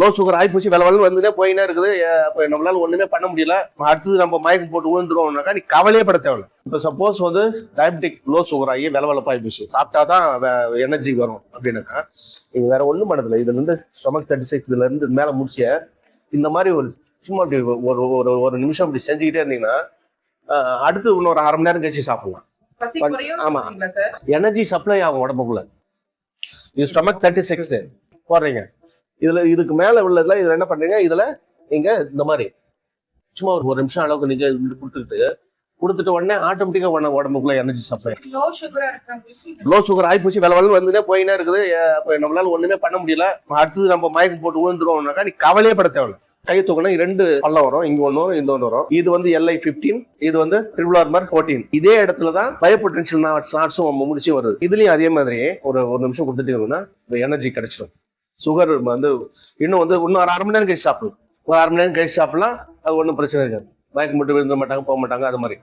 Low sugar ஆகி போச்சு வேலை வேலை வந்துட்டே போயினே இருக்குது. அப்ப நம்மளால ஒண்ணுமே பண்ண முடியல. அடுத்தது நம்ம மயக்கம் போட்டு விழுந்துருவோம்னாக்கா நீ கவலையே பட தேவையில்ல. இப்போ சப்போஸ் வந்து டயபெட்டிக் லோ சுகர் ஆகி வில வெளப்பாகி போச்சு. சாப்பிட்டா தான் எனர்ஜி வரும் அப்படின்னாக்கா நீங்க வேற ஒண்ணும் பண்ணதில்ல. இதுல இருந்து ஸ்டொமக் தேர்ட்டி சிக்ஸ் இதுல இருந்து மேல முடிச்ச இந்த மாதிரி ஒரு சும்மா அப்படி ஒரு ஒரு ஒரு நிமிஷம் அப்படி செஞ்சுக்கிட்டே இருந்தீங்கன்னா அடுத்து இன்னொரு அரை மணி நேரம் கழிச்சு சாப்பிடலாம். ஆமா. எனர்ஜி சப்ளை ஆகும் உடம்புக்குள்ள. இது ஸ்டொமக் தேர்ட்டி சிக்ஸ் போடுறீங்க. இதுல இதுக்கு மேல உள்ளதுல இதுல என்ன பண்றீங்க? இதுல நீங்க இந்த மாதிரி சும்மா ஒரு ஒரு நிமிஷம் அளவுக்கு நீங்க இது கொடுத்துக்கிட்டு கொடுத்துட்டு உடனே ஆட்டோமேட்டிக்கா உடனே உடம்புக்குள்ள எனர்ஜி சப்ளை லோ சுகரா ஆகி போச்சு வேலை வேலை வந்துட்டே போயினே இருக்குது. அப்ப நம்மளால ஒண்ணுமே பண்ண முடியல. அடுத்தது நம்ம மயக்கம் போட்டு விழுந்துருவோம்னாக்கா நீ கவலையே பட தேவையில்ல. கை தூக்கினா ரெண்டு பள்ளம் வரும் இங்க ஒண்ணு வரும் இந்த ஒன்று வரும். இது வந்து எல்ஐ பிப்டீன் இது வந்து ட்ரிபிள் ஆர் மார்க் ஃபோர்டீன் இதே இடத்துல தான் பயோபொட்டன்ஷியல் நாட்ஸும் முடிச்சு வருது. இதுலயும் அதே மாதிரி ஒரு ஒரு நிமிஷம் கொடுத்துட்டீங்கன்னா எனர்ஜி கிடைச்சிடும் சுகர் வந்து இன்னும் வந்து இன்னும் ஒரு அரை மணி நேரம் கழிச்சு சாப்பிடலாம் ஒரு அரை மணி நேரம் கழிச்சு சாப்பிடலாம் அது ஒன்றும் பிரச்சனை இருக்காது. மயக்கம் மட்டும் விழுந்த மாட்டாங்க போக மாட்டாங்க அது மாதிரி.